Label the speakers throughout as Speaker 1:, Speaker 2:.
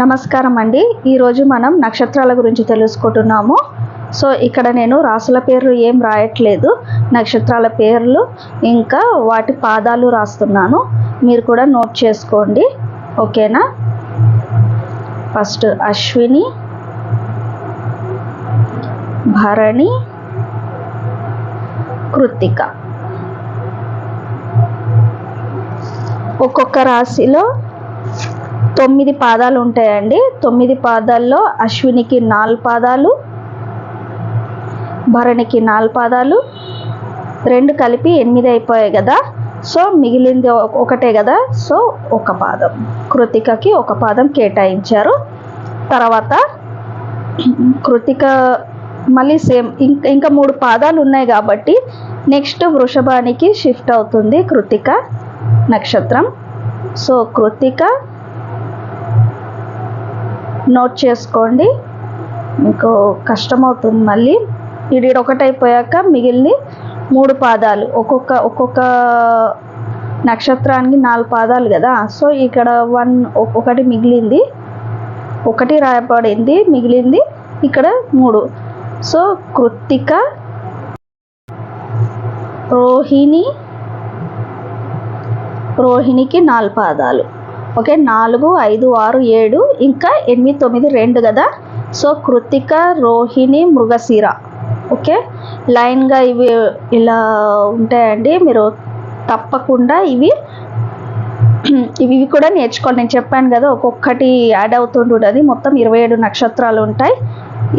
Speaker 1: నమస్కారం అండి. ఈరోజు మనం నక్షత్రాల గురించి తెలుసుకుంటున్నాము. సో ఇక్కడ నేను రాసుల పేర్లు ఏం రాయట్లేదు. నక్షత్రాల పేర్లు ఇంకా వాటి పాదాలు రాస్తున్నాను. మీరు కూడా నోట్ చేసుకోండి. ఓకేనా? ఫస్ట్ అశ్విని భరణి కృత్తిక ఒక్కొక్క రాశిలో తొమ్మిది పాదాలు ఉంటాయండి. తొమ్మిది పాదాల్లో అశ్వినికి నాలుగు పాదాలు భరణికి నాలుగు పాదాలు. రెండు కలిపి ఎనిమిది అయిపోయాయి కదా. సో మిగిలింది ఒకటే కదా. సో ఒక పాదం. కృతికకి ఒక పాదం కేటాయించారు. తర్వాత కృతిక మళ్ళీ సేమ్ ఇంకా ఇంకా మూడు పాదాలు ఉన్నాయి కాబట్టి నెక్స్ట్ వృషభానికి షిఫ్ట్ అవుతుంది కృతిక నక్షత్రం. సో కృతిక నోట్ చేసుకోండి. మీకు కష్టమవుతుంది మళ్ళీ. ఇది ఒకటి అయిపోయాక మిగిలిన మూడు పాదాలు. ఒక్కొక్క ఒక్కొక్క నక్షత్రానికి నాలుగు పాదాలు కదా. సో ఇక్కడ వన్ ఒకటి మిగిలింది. ఒకటి రాయబడింది మిగిలింది. ఇక్కడ మూడు. సో కృత్తిక రోహిణి రోహిణికి నాలుగు పాదాలు. ఓకే నాలుగు ఐదు ఆరు ఏడు ఇంకా ఎనిమిది తొమ్మిది రెండు కదా? సో కృతిక రోహిణి మృగశిర. ఓకే లైన్గా ఇవి ఇలా ఉంటాయండి. మీరు తప్పకుండా ఇవి ఇవి ఇవి కూడా నేర్చుకోండి. నేను చెప్పాను కదా ఒక్కొక్కటి యాడ్ అవుతుంటుంది మొత్తం ఇరవై ఏడు నక్షత్రాలు ఉంటాయి.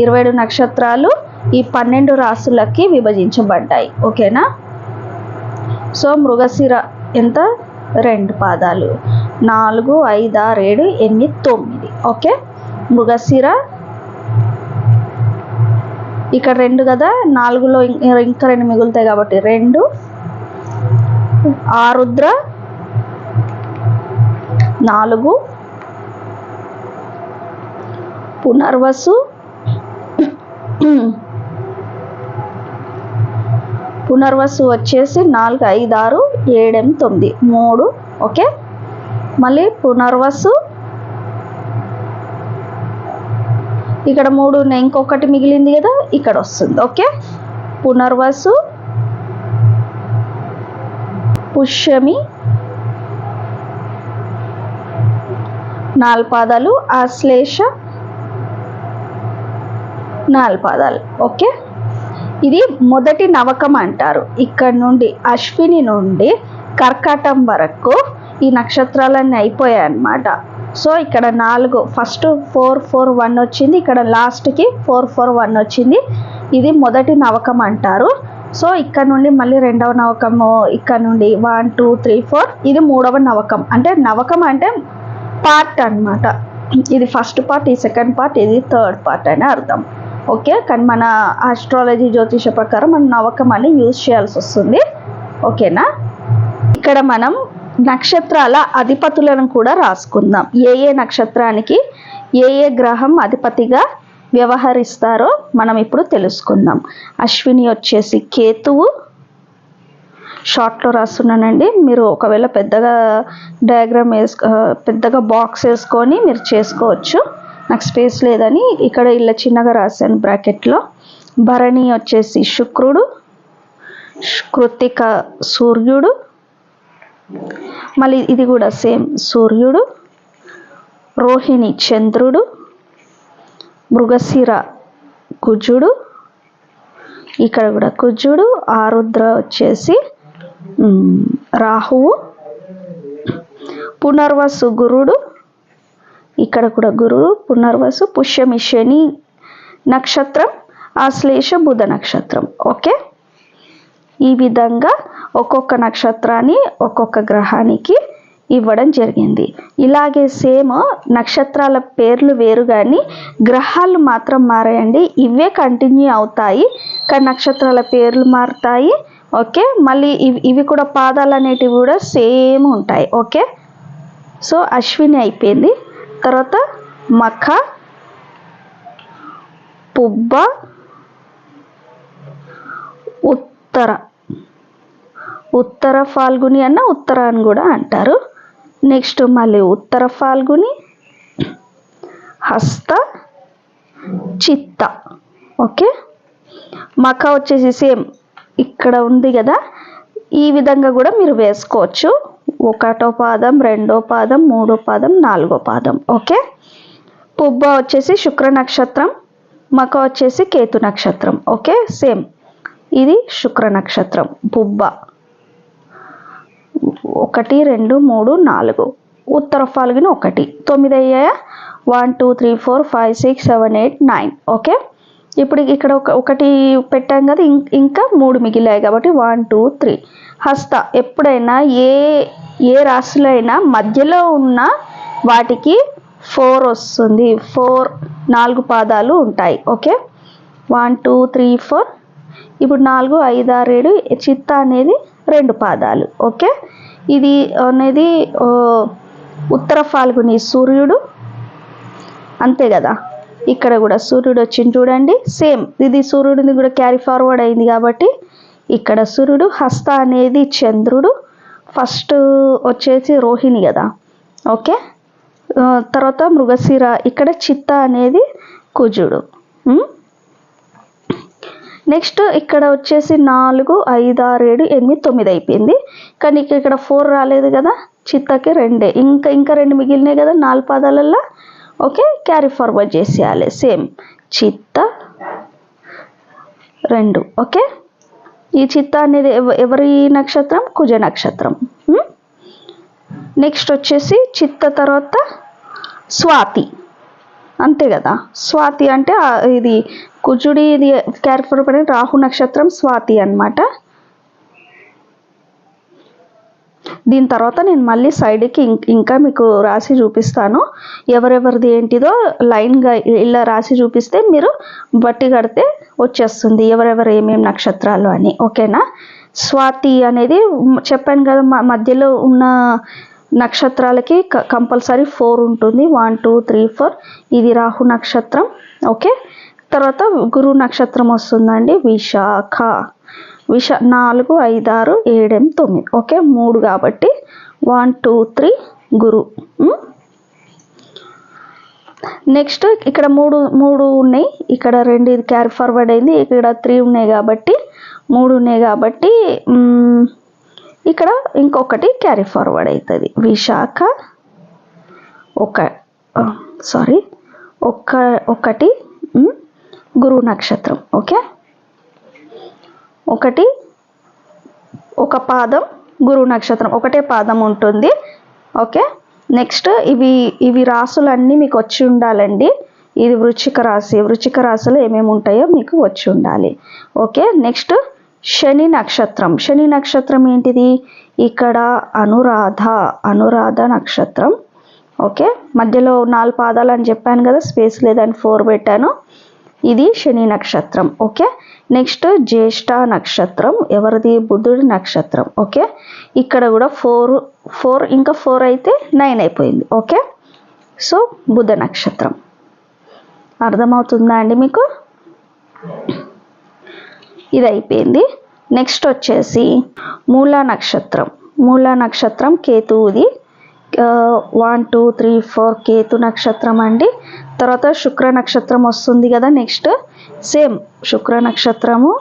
Speaker 1: ఇరవై ఏడు నక్షత్రాలు ఈ పన్నెండు రాసులకి విభజించబడ్డాయి. ఓకేనా? సో మృగశిర ఎంత? రెండు పాదాలు. నాలుగు ఐదు ఆరు ఏడు ఎనిమిది తొమ్మిది. ఓకే? మృగశిర. ఇక్కడ రెండు కదా? నాలుగులో ఇంకా రెండు మిగులుతాయి కాబట్టి రెండు. ఆరుద్ర. నాలుగు. పునర్వసు. పునర్వసు వచ్చేసి నాలుగు ఐదు ఆరు ఏడు తొమ్మిది. మూడు ఓకే? మళ్ళీ పునర్వసు. ఇక్కడ మూడు ఉన్నాయి. ఇంకొకటి మిగిలింది కదా ఇక్కడ వస్తుంది. ఓకే? పునర్వసు. పుష్యమి. నాలుగు పాదాలు. ఆశ్లేష. నాలుగు పాదాలు. ఓకే? ఇది మొదటి నవకం అంటారు. ఇక్కడ నుండి అశ్విని నుండి కర్కాటం వరకు ఈ నక్షత్రాలన్నీ అయిపోయాయి అన్నమాట సో ఇక్కడ నాలుగు ఫస్ట్ ఫోర్ ఫోర్ వన్ వచ్చింది. ఇక్కడ లాస్ట్కి ఫోర్ ఫోర్ వన్ వచ్చింది. ఇది మొదటి నవకం అంటారు. సో ఇక్కడ నుండి మళ్ళీ రెండవ నవకము ఇక్కడ నుండి వన్ టూ త్రీ ఫోర్ ఇది మూడవ నవకం. అంటే నవకం అంటే పార్ట్ అనమాట ఇది ఫస్ట్ పార్ట్ ఈ సెకండ్ పార్ట్ ఇది థర్డ్ పార్ట్ అని అర్థం. ఓకే కానీ మన ఆస్ట్రాలజీ జ్యోతిష ప్రకారం మనం నవకం అని యూజ్ చేయాల్సి వస్తుంది. ఓకేనా? ఇక్కడ మనం నక్షత్రాల అధిపతులను కూడా రాసుకుందాం. ఏ ఏ నక్షత్రానికి ఏ ఏ గ్రహం అధిపతిగా వ్యవహరిస్తారో మనం ఇప్పుడు తెలుసుకుందాం. అశ్విని వచ్చేసి కేతువు. షార్ట్లో రాస్తున్నానండి. మీరు ఒకవేళ పెద్దగా డయాగ్రామ్ వేసుకో పెద్దగా బాక్స్ వేసుకొని మీరు చేసుకోవచ్చు. నాకు స్పేస్ లేదని ఇక్కడ ఇలా చిన్నగా రాశాను బ్రాకెట్లో భరణి వచ్చేసి శుక్రుడు కృతిక సూర్యుడు మళ్ళీ ఇది కూడా సేమ్ సూర్యుడు రోహిణి చంద్రుడు మృగశిర కుజుడు ఇక్కడ కూడా కుజుడు ఆరుద్ర వచ్చేసి రాహువు పునర్వసు గురుడు ఇక్కడ కూడా గురువు పునర్వసు పుష్యమి శని నక్షత్రం ఆశ్లేష బుధ నక్షత్రం. ఓకే? ఈ విధంగా ఒక్కొక్క నక్షత్రాన్ని ఒక్కొక్క గ్రహానికి ఇవ్వడం జరిగింది. ఇలాగే సేమ్ నక్షత్రాల పేర్లు వేరు కానీ గ్రహాలు మాత్రం మారాయండి. ఇవే కంటిన్యూ అవుతాయి. కానీ నక్షత్రాల పేర్లు మారుతాయి. ఓకే? మళ్ళీ ఇవి ఇవి కూడా పాదాలు అనేటివి కూడా సేమ్ ఉంటాయి. ఓకే? సో అశ్విని అయిపోయింది. తర్వాత మఖ పుబ్బ ఉత్తర. ఉత్తర ఫాల్గుని అన్న ఉత్తర అని కూడా అంటారు. నెక్స్ట్ మళ్ళీ ఉత్తర ఫాల్గుని హస్త చిత్త. ఓకే? మఖ వచ్చేసి సేమ్ ఇక్కడ ఉంది కదా. ఈ విధంగా కూడా మీరు వేసుకోవచ్చు. ఒకటో పాదం రెండో పాదం మూడో పాదం నాలుగో పాదం. ఓకే? పుబ్బ వచ్చేసి శుక్ర నక్షత్రం మక వచ్చేసి కేతు నక్షత్రం. ఓకే? సేమ్. ఇది శుక్ర నక్షత్రం పుబ్బ. ఒకటి రెండు మూడు నాలుగు. ఉత్తర ఫాల్గుని ఒకటి. తొమ్మిది అయ్యాయా? One two three four five six seven eight nine. Okay? ఇప్పుడు ఇక్కడ ఒక ఒకటి పెట్టాం కదా ఇంకా మూడు మిగిలాయి కాబట్టి వన్ టూ త్రీ. హస్త ఎప్పుడైనా ఏ ఏ రాశులైనా మధ్యలో ఉన్న వాటికి ఫోర్ వస్తుంది. ఫోర్ నాలుగు పాదాలు ఉంటాయి. Okay? One two three four. ఇప్పుడు నాలుగు ఐదు ఆరు ఏడు చిత్త అనేది రెండు పాదాలు. ఓకే? ఇది అనేది ఉత్తర ఫాల్గుని సూర్యుడు. అంతే కదా? ఇక్కడ కూడా సూర్యుడు వచ్చింది చూడండి. సేమ్ ఇది సూర్యుడిని కూడా క్యారీ ఫార్వర్డ్ అయింది కాబట్టి ఇక్కడ సూర్యుడు హస్త అనేది చంద్రుడు. ఫస్ట్ వచ్చేసి రోహిణి కదా. ఓకే? తర్వాత మృగశిర. ఇక్కడ చిత్త అనేది కుజుడు. నెక్స్ట్ ఇక్కడ వచ్చేసి నాలుగు ఐదు ఆరు ఏడు ఎనిమిది తొమ్మిది అయిపోయింది. కానీ ఇక ఇక్కడ ఫోర్ రాలేదు కదా. చిత్తకి రెండే. ఇంకా ఇంకా రెండు మిగిలినాయి కదా నాలుగు పాదాలల్లో. ఓకే? క్యారీ ఫార్వర్డ్ చేసేయాలి. సేమ్. చిత్త రెండు. ఓకే? ఈ చిత్త అనేది ఎవరి నక్షత్రం? కుజ నక్షత్రం. నెక్స్ట్ వచ్చేసి చిత్త తర్వాత స్వాతి. అంతే కదా? స్వాతి అంటే ఇది కుజుడి ఇది క్యారెక్టర్ పడిన రాహు నక్షత్రం స్వాతి అన్నమాట. దీని తర్వాత నేను మళ్ళీ సైడ్కి ఇంకా మీకు రాసి చూపిస్తాను. ఎవరెవరిది ఏంటిదో లైన్గా ఇలా రాసి చూపిస్తే మీరు బట్టి కడితే వచ్చేస్తుంది. ఎవరెవరు ఏమేమి నక్షత్రాలు అని. ఓకేనా? స్వాతి అనేది చెప్పాను కదా మధ్యలో ఉన్న నక్షత్రాలకి కంపల్సరీ ఫోర్ ఉంటుంది. One two three four. ఇది రాహు నక్షత్రం. ఓకే? తర్వాత గురు నక్షత్రం వస్తుందండి. విశాఖ. విష నాలుగు ఐదు ఆరు ఏడు తొమ్మిది. ఓకే? మూడు కాబట్టి one two three Guru. Next ఇక్కడ మూడు మూడు ఉన్నాయి. ఇక్కడ రెండు ఇది క్యారీ ఫార్వర్డ్ అయింది. ఇక్కడ త్రీ ఉన్నాయి కాబట్టి మూడు ఉన్నాయి కాబట్టి ఇక్కడ ఇంకొకటి క్యారీ ఫార్వర్డ్ అవుతుంది. విశాఖ ఒక సారీ ఒక ఒకటి గురు నక్షత్రం. ఓకే? ఒకటి ఒక పాదం గురు నక్షత్రం ఒకటే పాదం ఉంటుంది. ఓకే? నెక్స్ట్ ఇవి ఇవి రాసులన్నీ మీకు వచ్చి ఉండాలండి. ఇది వృచ్చిక రాశి. వృచ్చిక రాశిలో ఏమేమి ఉంటాయో మీకు వచ్చి ఉండాలి. ఓకే? నెక్స్ట్ శని నక్షత్రం. శని నక్షత్రం ఏంటిది? ఇక్కడ అనురాధ అనురాధ నక్షత్రం. ఓకే? మధ్యలో నాలుగు పాదాలు అని చెప్పాను కదా స్పేస్ లేదని ఫోర్ పెట్టాను. ఇది శని నక్షత్రం ఓకే? నెక్స్ట్ జ్యేష్ఠ నక్షత్రం ఎవరిది? బుధుడి నక్షత్రం ఓకే? ఇక్కడ కూడా ఫోర్ ఫోర్ ఇంకా ఫోర్ అయితే నైన్ అయిపోయింది ఓకే? సో బుధ నక్షత్రం. అర్థమవుతుందా అండి మీకు? ఇది అయిపోయింది. నెక్స్ట్ వచ్చేసి మూలా నక్షత్రం. మూలా నక్షత్రం కేతువుది. One two three four Ketu నక్షత్రం అండి. తర్వాత శుక్ర నక్షత్రం వస్తుంది కదా నెక్స్ట్. సేమ్ శుక్ర నక్షత్రము.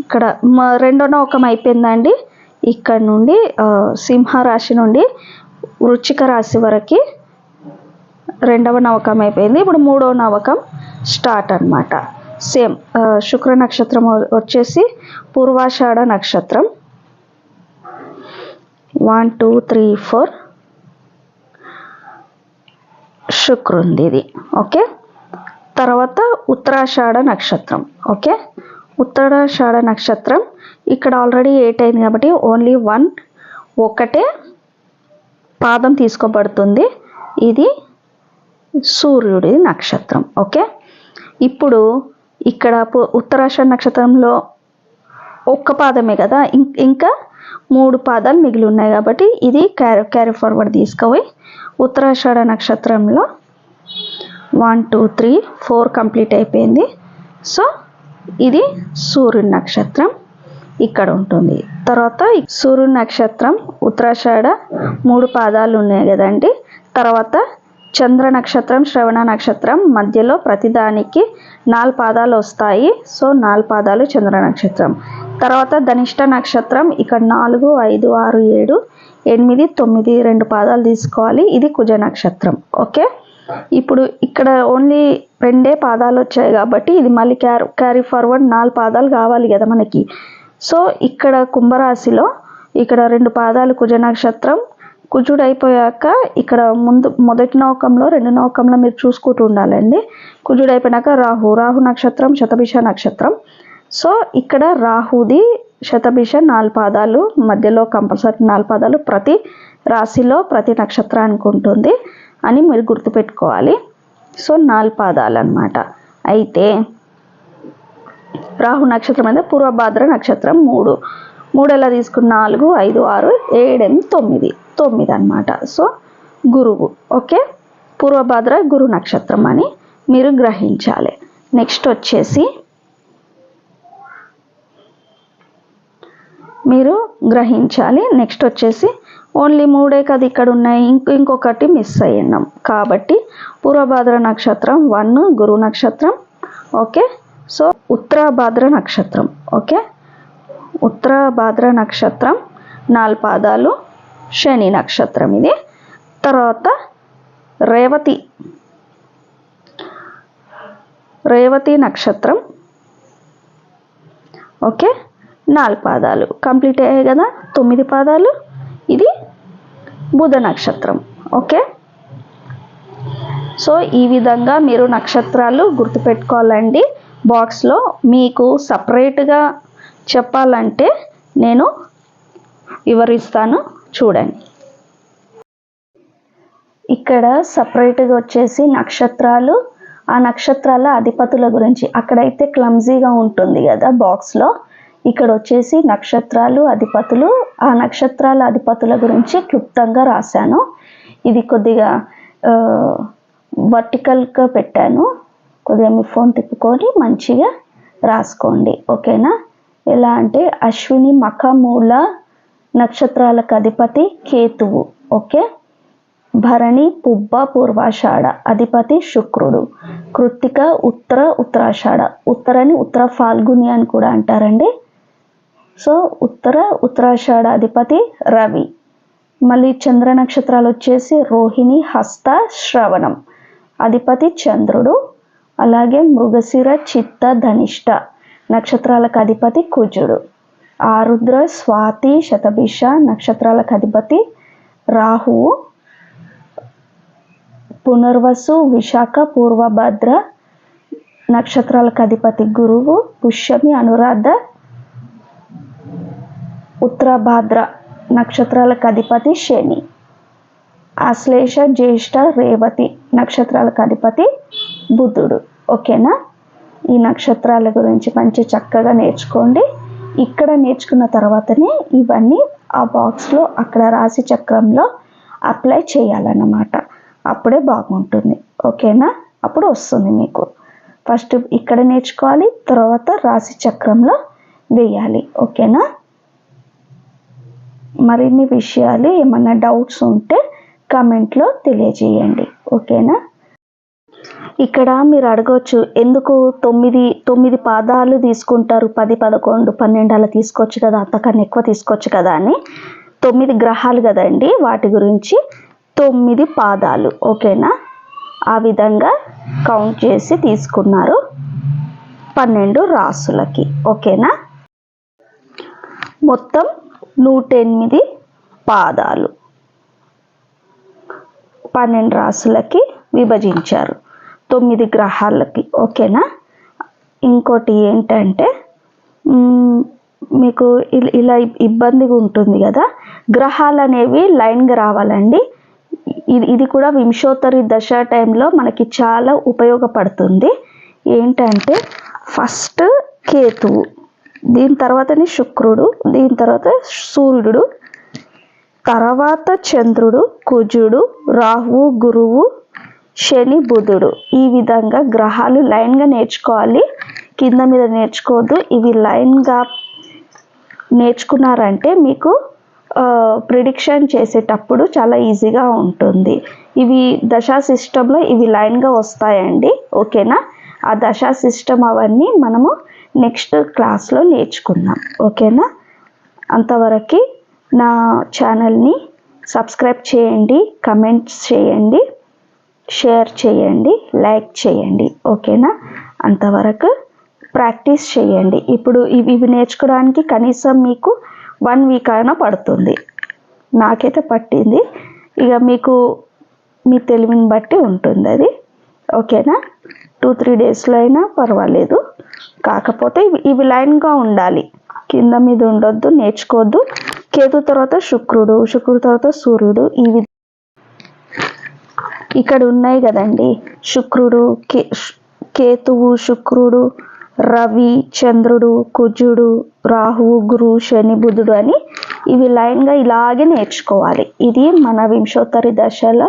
Speaker 1: ఇక్కడ రెండో నవకం అయిపోయిందండి. ఇక్కడ నుండి సింహ రాశి నుండి వృచ్చిక రాశి వరకు రెండవ నవకం అయిపోయింది. ఇప్పుడు మూడవ నవకం స్టార్ట్ అన్నమాట. సేమ్ శుక్ర నక్షత్రం వ- వచ్చేసి పూర్వాషాఢ నక్షత్రం. One two three four. శుక్రుంది ఇది ఓకే? తర్వాత ఉత్తరాషాఢ నక్షత్రం. ఓకే? ఉత్తరాషాఢ నక్షత్రం. ఇక్కడ ఆల్రెడీ ఎయిట్ అయింది కాబట్టి ఓన్లీ వన్ ఒకటే పాదం తీసుకోబడుతుంది. ఇది సూర్యుడి నక్షత్రం. ఓకే? ఇప్పుడు ఇక్కడ ఉత్తరాషాఢ నక్షత్రంలో ఒక్క పాదమే కదా? ఇంకా మూడు పాదాలు మిగిలి ఉన్నాయి కాబట్టి ఇది క్యారీ క్యారీ ఫార్వర్డ్ తీసుకుపోయి ఉత్తరాషాఢ నక్షత్రంలో one two three four complete అయిపోయింది. సో ఇది సూర్యుడి నక్షత్రం ఇక్కడ ఉంటుంది. తర్వాత ఈ సూర్యుడి నక్షత్రం ఉత్తరాషాఢ మూడు పాదాలు ఉన్నాయి కదండి. తర్వాత చంద్ర నక్షత్రం శ్రవణ నక్షత్రం మధ్యలో ప్రతిదానికి నాలుగు పాదాలు వస్తాయి. సో నాలుగు పాదాలు చంద్ర నక్షత్రం. తర్వాత ధనిష్ట నక్షత్రం ఇక్కడ నాలుగు ఐదు ఆరు ఏడు ఎనిమిది తొమ్మిది రెండు పాదాలు తీసుకోవాలి. ఇది కుజ నక్షత్రం. ఓకే? ఇప్పుడు ఇక్కడ ఓన్లీ రెండే పాదాలు వచ్చాయి కాబట్టి ఇది మళ్ళీ క్యారీ క్యారీ ఫార్వర్డ్ నాలుగు పాదాలు కావాలి కదా మనకి. సో ఇక్కడ కుంభరాశిలో ఇక్కడ రెండు పాదాలు కుజ నక్షత్రం. కుజుడు అయిపోయాక ఇక్కడ ముందు మొదటి నౌకంలో రెండు నౌకంలో మీరు చూసుకుంటూ ఉండాలండి. కుజుడు అయిపోయినాక రాహు రాహు నక్షత్రం శతభిష నక్షత్రం. సో ఇక్కడ రాహుది శతభిష నాలుగు పాదాలు మధ్యలో కంపల్సరీ నాలుగు పాదాలు ప్రతి రాశిలో ప్రతి నక్షత్రానికి ఉంటుంది అని మీరు గుర్తుపెట్టుకోవాలి. సో నాలుగు పాదాలు అనమాట అయితే రాహు నక్షత్రం అయితే పూర్వభాద్ర నక్షత్రం మూడు. మూడు ఎలా తీసుకున్న? నాలుగు ఐదు ఆరు ఏడెనిమిది తొమ్మిది. తొమ్మిది అనమాట సో గురువు ఓకే? పూర్వభాద్ర గురు నక్షత్రం అని మీరు గ్రహించాలి. నెక్స్ట్ వచ్చేసి మీరు గ్రహించాలి. నెక్స్ట్ వచ్చేసి ఓన్లీ మూడే కదా ఇక్కడ ఉన్నాయి ఇంక ఇంకొకటి మిస్ అయ్యాం కాబట్టి పూర్వభాద్ర నక్షత్రం వన్ గురు నక్షత్రం ఓకే? సో ఉత్తరాభాద్ర నక్షత్రం ఓకే? ఉత్తరాభాద్ర నక్షత్రం నాలుగు పాదాలు శని నక్షత్రం ఇది. తర్వాత రేవతి రేవతి నక్షత్రం ఓకే? నాలుగు పాదాలు. కంప్లీట్ అయ్యాయి కదా? తొమ్మిది పాదాలు. ఇది బుధ నక్షత్రం. ఓకే సో ఈ విధంగా మీరు నక్షత్రాలు గుర్తుపెట్టుకోవాలండి. బాక్స్లో మీకు సపరేట్గా చెప్పాలంటే నేను వివరిస్తాను. చూడండి. ఇక్కడ సపరేట్గా వచ్చేసి నక్షత్రాలు ఆ నక్షత్రాల అధిపతుల గురించి. అక్కడైతే క్లమ్జీగా ఉంటుంది కదా బాక్స్లో ఇక్కడ వచ్చేసి నక్షత్రాలు అధిపతులు. ఆ నక్షత్రాల అధిపతుల గురించి క్లుప్తంగా రాశాను. ఇది కొద్దిగా వర్టికల్గా పెట్టాను. కొద్దిగా మీ ఫోన్ తిప్పుకొని మంచిగా రాసుకోండి. ఓకేనా? ఎలా అంటే అశ్విని మఖమూల నక్షత్రాలకు అధిపతి కేతువు. ఓకే? భరణి పుబ్బ పూర్వాషాఢ అధిపతి శుక్రుడు. కృత్తిక ఉత్తర ఉత్తరాషాఢ ఉత్తరని ఉత్తర ఫాల్గుని అని కూడా అంటారండి. సో ఉత్తర ఉత్తరాషాఢ అధిపతి రవి. మళ్ళీ చంద్ర నక్షత్రాలు వచ్చేసి రోహిణి హస్త శ్రవణం. అధిపతి చంద్రుడు అలాగే మృగశిర చిత్త ధనిష్ట. నక్షత్రాలకు అధిపతి కుజుడు. ఆరుద్ర స్వాతి శతభిష నక్షత్రాలకు అధిపతి రాహువు. పునర్వసు విశాఖ పూర్వభద్ర నక్షత్రాలకు అధిపతి గురువు పుష్యమి అనురాధ ఉత్తరభాద్ర నక్షత్రాలకు అధిపతి శని. ఆశ్లేష జ్యేష్ఠ రేవతి నక్షత్రాలకు అధిపతి బుధుడు. ఓకేనా? ఈ నక్షత్రాల గురించి మంచి చక్కగా నేర్చుకోండి. ఇక్కడ నేర్చుకున్న తర్వాతనే ఇవన్నీ ఆ బాక్స్లో అక్కడ రాశి చక్రంలో అప్లై చేయాలన్నమాట. అప్పుడే బాగుంటుంది. ఓకేనా? అప్పుడు వస్తుంది మీకు. ఫస్ట్ ఇక్కడ నేర్చుకోవాలి తర్వాత రాశి చక్రంలో వేయాలి. ఓకేనా? మరిన్ని విషయాలు ఏమన్నా డౌట్స్ ఉంటే కామెంట్లో తెలియజేయండి. ఓకేనా? ఇక్కడ మీరు అడగవచ్చు ఎందుకు తొమ్మిది తొమ్మిది పాదాలు తీసుకుంటారు పది పదకొండు పన్నెండు అలా తీసుకోవచ్చు కదా అంతకన్నా ఎక్కువ తీసుకోవచ్చు కదా అని. తొమ్మిది గ్రహాలు కదండి వాటి గురించి తొమ్మిది పాదాలు ఓకేనా? ఆ విధంగా కౌంట్ చేసి తీసుకున్నారు పన్నెండు రాసులకి ఓకేనా? మొత్తం నూట ఎనిమిది పాదాలు. పన్నెండు రాసులకి విభజించారు. తొమ్మిది గ్రహాలకి. ఓకేనా? ఇంకోటి ఏంటంటే మీకు ఇలా ఇబ్బందిగా ఉంటుంది కదా. గ్రహాలు అనేవి లైన్గా రావాలండి. ఇది ఇది కూడా వింశోత్తరి దశ టైంలో మనకి చాలా ఉపయోగపడుతుంది. ఏంటంటే ఫస్ట్ కేతువు దీని తర్వాతనే శుక్రుడు దీని తర్వాత సూర్యుడు తర్వాత చంద్రుడు కుజుడు రాహువు గురువు శని బుధుడు. ఈ విధంగా గ్రహాలు లైన్గా నేర్చుకోవాలి. కింద మీద నేర్చుకోవద్దు. ఇవి లైన్గా నేర్చుకున్నారంటే మీకు ప్రిడిక్షన్ చేసేటప్పుడు చాలా ఈజీగా ఉంటుంది. ఇవి దశా సిస్టంలో ఇవి లైన్గా వస్తాయండి. ఓకేనా ఆ దశా సిస్టమ్ అవన్నీ మనము నెక్స్ట్ క్లాస్లో నేర్చుకుందాం. ఓకేనా? అంతవరకు నా ఛానల్ని సబ్స్క్రైబ్ చేయండి కమెంట్స్ చేయండి షేర్ చేయండి లైక్ చేయండి. ఓకేనా? అంతవరకు ప్రాక్టీస్ చేయండి. ఇప్పుడు ఇవి ఇవి నేర్చుకోవడానికి కనీసం మీకు వన్ వీక్ అయినా పడుతుంది. నాకైతే పట్టింది. ఇక మీకు మీ తెలివిని బట్టి ఉంటుంది అది. ఓకేనా? టూ త్రీ డేస్లో అయినా పర్వాలేదు. కాకపోతే ఇవి ఇవి లైన్గా ఉండాలి. కింద మీద ఉండొద్దు నేర్చుకోవద్దు. కేతు తర్వాత శుక్రుడు శుక్రుడు తర్వాత సూర్యుడు ఈ ఇక్కడ ఉన్నాయి కదండి. శుక్రుడు కే కేతువు శుక్రుడు రవి చంద్రుడు కుజుడు రాహువు గురు శని బుధుడు అని ఇవి లైన్గా ఇలాగే నేర్చుకోవాలి. ఇది మన వింశోత్తరి దశల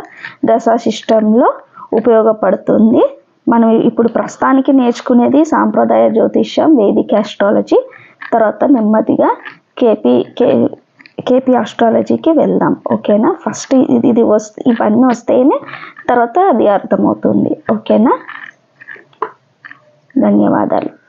Speaker 1: దశ సిస్టంలో ఉపయోగపడుతుంది. మనం ఇప్పుడు ప్రస్తుతానికి నేర్చుకునేది సాంప్రదాయ జ్యోతిష్యం వేదిక ఆస్ట్రాలజీ తర్వాత నెమ్మదిగా కేపీ కే కేపీ ఆస్ట్రాలజీకి వెళ్దాం. ఓకేనా? ఫస్ట్ ఇది ఇది వస్తే ఇవన్నీ వస్తేనే తర్వాత అది అర్థమవుతుంది. ఓకేనా? ధన్యవాదాలు.